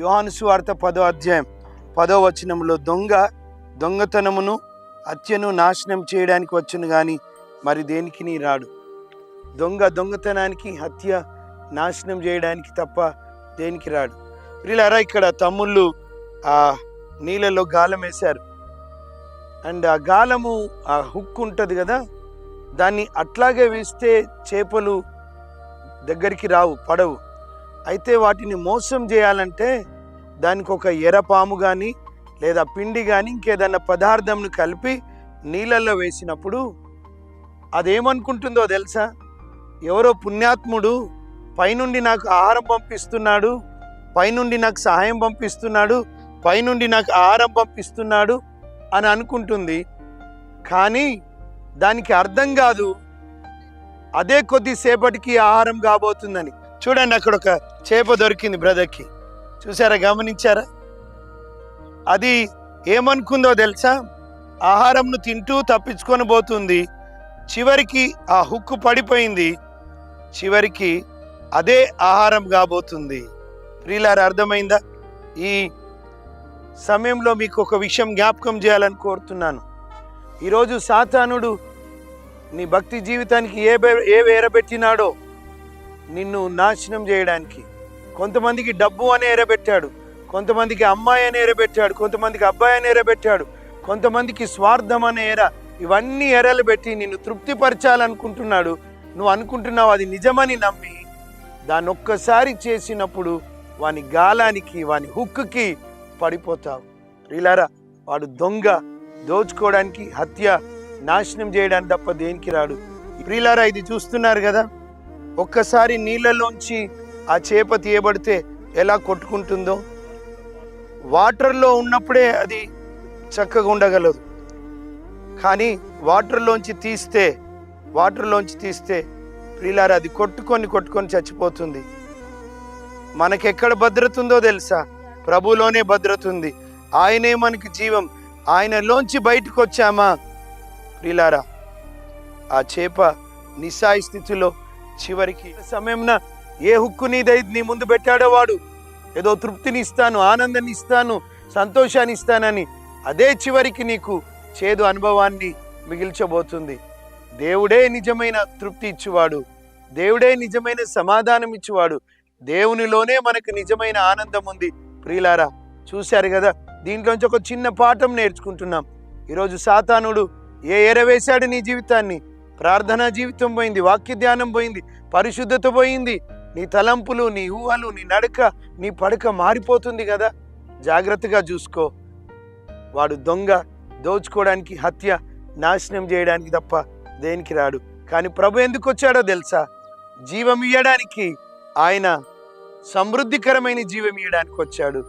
యోహాను సువార్త పదో అధ్యాయం పదో వచనంలో దొంగ దొంగతనమును హత్యను నాశనం చేయడానికి వచ్చును కానీ మరి దేనికి నీ రాడు? దొంగ దొంగతనానికి హత్య నాశనం చేయడానికి తప్ప దేనికి రాడు? వీళ్ళారా ఇక్కడ తమ్ముళ్ళు ఆ నీళ్ళలో గాలం వేశారు. అండ్ ఆ గాలము ఆ హుక్ ఉంటుంది కదా దాన్ని అట్లాగే వేస్తే చేపలు దగ్గరికి రావు పడవు. అయితే వాటిని మోసం చేయాలంటే దానికి ఒక ఎర్రపాము కానీ లేదా పిండి కానీ ఇంకేదన్నా పదార్థంను కలిపి నీళ్ళల్లో వేసినప్పుడు అదేమనుకుంటుందో తెలుసా? ఎవరో పుణ్యాత్ముడు పైనుండి నాకు ఆహారం పంపిస్తున్నాడు పైనుండి నాకు సహాయం పంపిస్తున్నాడు పైనుండి నాకు ఆహారం పంపిస్తున్నాడు అని అనుకుంటుంది. కానీ దానికి అర్థం కాదు. అదే కొద్దిసేపటికి ఆహారం కాబోతుందని. చూడండి అక్కడ ఒక చేప దొరికింది బ్రదర్కి. చూసారా గమనించారా? అది ఏమనుకుందో తెలుసా? ఆహారంను తింటూ తప్పించుకొని పోతుంది. చివరికి ఆ హుక్కు పడిపోయింది. చివరికి అదే ఆహారం కాబోతుంది. ప్రియులారు అర్థమైందా? ఈ సమయంలో మీకు ఒక విషయం జ్ఞాపకం చేయాలని కోరుతున్నాను. ఈరోజు సాతానుడు నీ భక్తి జీవితానికి ఏ ఏ వేరబెట్టినాడో నిన్ను నాశనం చేయడానికి. కొంతమందికి డబ్బు అని ఎరబెట్టాడు. కొంతమందికి అమ్మాయి అని ఎరబెట్టాడు. కొంతమందికి అబ్బాయి అని ఎరబెట్టాడు. కొంతమందికి స్వార్థం అనే ఎర. ఇవన్నీ ఎరలు పెట్టి నిన్ను తృప్తిపరచాలనుకుంటున్నాడు. నువ్వు అనుకుంటున్నావు అది నిజమని నమ్మి. దాన్ని ఒక్కసారి చేసినప్పుడు వాని గాలానికి వాని హుక్కుకి పడిపోతావు. ప్రియులారా వాడు దొంగ. దోచుకోవడానికి హత్య నాశనం చేయడానికి తప్ప దేనికి రాడు. ప్రియులారా ఇది చూస్తున్నారు కదా? ఒక్కసారి నీళ్ళలోంచి ఆ చేప తీయబడితే ఎలా కొట్టుకుంటుందో? వాటర్లో ఉన్నప్పుడే అది చక్కగా ఉండగలదు. కానీ వాటర్లోంచి తీస్తే వాటర్లోంచి తీస్తే ప్రియులారా అది కొట్టుకొని కొట్టుకొని చచ్చిపోతుంది. మనకెక్కడ భద్రత ఉందో తెలుసా? ప్రభులోనే భద్రత ఉంది ఆయనే మనకి జీవం. ఆయనలోంచి బయటకు వచ్చామా ప్రిలారా ఆ చేప నిస్సాయి స్థితిలో చివరికి సమయంన ఏ హుక్కు నీదై నీ ముందు పెట్టాడో వాడు. ఏదో తృప్తిని ఇస్తాను ఆనందాన్ని ఇస్తాను సంతోషాన్ని ఇస్తానని అదే చివరికి నీకు చేదు అనుభవాన్ని మిగిల్చబోతుంది. దేవుడే నిజమైన తృప్తి ఇచ్చువాడు. దేవుడే నిజమైన సమాధానం ఇచ్చువాడు. దేవునిలోనే మనకు నిజమైన ఆనందం ఉంది. ప్రియులారా చూశారు కదా దీంట్లోంచి ఒక చిన్న పాఠం నేర్చుకుంటున్నాం. ఈరోజు సాతానుడు ఏ ఎరవేశాడు నీ జీవితాన్ని? ప్రార్థనా జీవితం పోయింది వాక్య ధ్యానం పోయింది పరిశుద్ధత పోయింది. నీ తలంపులు నీ ఊహలు నీ నడక నీ పడక మారిపోతుంది కదా? జాగ్రత్తగా చూసుకో. వాడు దొంగ దోచుకోవడానికి హత్య నాశనం చేయడానికి తప్ప దేనికి రాడు. కానీ ప్రభు ఎందుకు వచ్చాడో తెలుసా? జీవం ఇయ్యడానికి ఆయన సమృద్ధికరమైన జీవం ఇయ్యడానికి వచ్చాడు.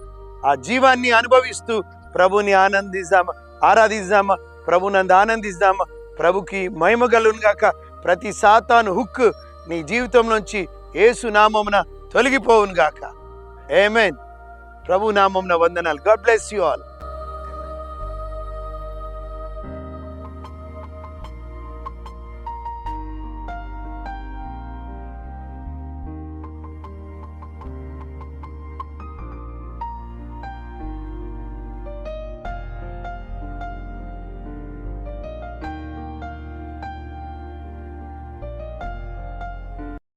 ఆ జీవాన్ని అనుభవిస్తూ ప్రభుని ఆనందిద్దామా ఆరాధిద్దామా ప్రభునందు ఆనందిద్దామా ప్రభుకి మహిమ గాక. ప్రతి సాతాను హుక్ నీ జీవితం నుంచి ఏసు నామమున తొలగిపోవును గాక. ఏమేన్ ప్రభు నామమున వందనాలు. God bless you all